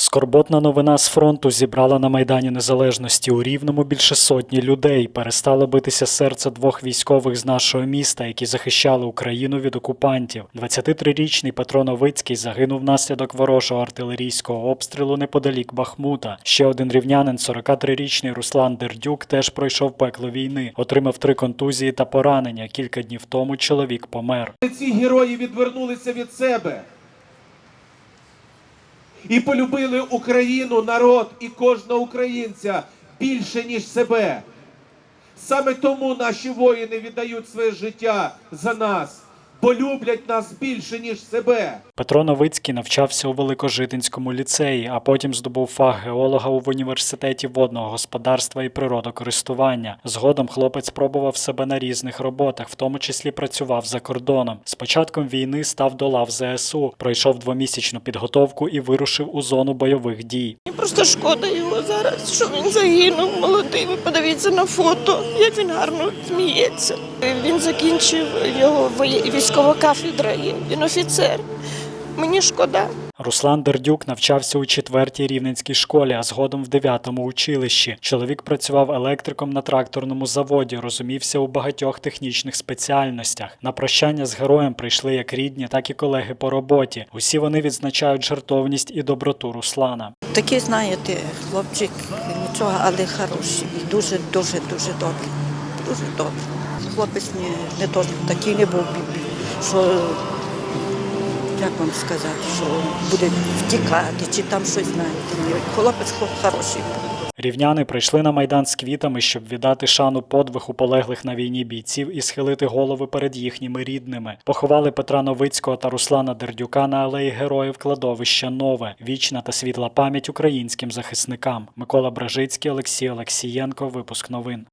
Скорботна новина з фронту зібрала на Майдані Незалежності у Рівному більше сотні людей. Перестало битися серце двох військових з нашого міста, які захищали Україну від окупантів. 23-річний Петро Новицький загинув внаслідок ворожого артилерійського обстрілу неподалік Бахмута. Ще один рівнянин, 43-річний Руслан Дердюк, теж пройшов пекло війни, отримав три контузії та поранення. Кілька днів тому чоловік помер. Ці герої відвернулися від себе і полюбили Україну, народ і кожного українця більше, ніж себе. Саме тому наші воїни віддають своє життя за нас, бо люблять нас більше, ніж себе. Петро Новицький навчався у Великожитинському ліцеї, а потім здобув фах геолога в університеті водного господарства і природокористування. Згодом хлопець спробував себе на різних роботах, в тому числі працював за кордоном. З початком війни став до лав ЗСУ, пройшов двомісячну підготовку і вирушив у зону бойових дій. Мені просто шкода його зараз, що він загинув молодий. Ви подивіться на фото, як він гарно сміється. Він закінчив його воє- військова кафедра. Є. Він офіцер. Мені шкода. Руслан Дердюк навчався у четвертій рівненській школі, а згодом в дев'ятому училищі. Чоловік працював електриком на тракторному заводі, розумівся у багатьох технічних спеціальностях. На прощання з героєм прийшли як рідні, так і колеги по роботі. Усі вони відзначають жертовність і доброту Руслана. Такий, знаєте, хлопчик нічого, але хороший. І дуже, дуже, дуже добрий. Дуже добрий. Хлопець не, не то, такий не був, що як вам сказати, що буде втікати, чи там щось знаєте. Хлопець хороший. Рівняни прийшли на майдан з квітами, щоб віддати шану подвигу полеглих на війні бійців і схилити голови перед їхніми рідними. Поховали Петра Новицького та Руслана Дердюка на алеї героїв кладовища Нове. Вічна та світла пам'ять українським захисникам. Микола Бражицький, Олексій Олексієнко. Випуск новин.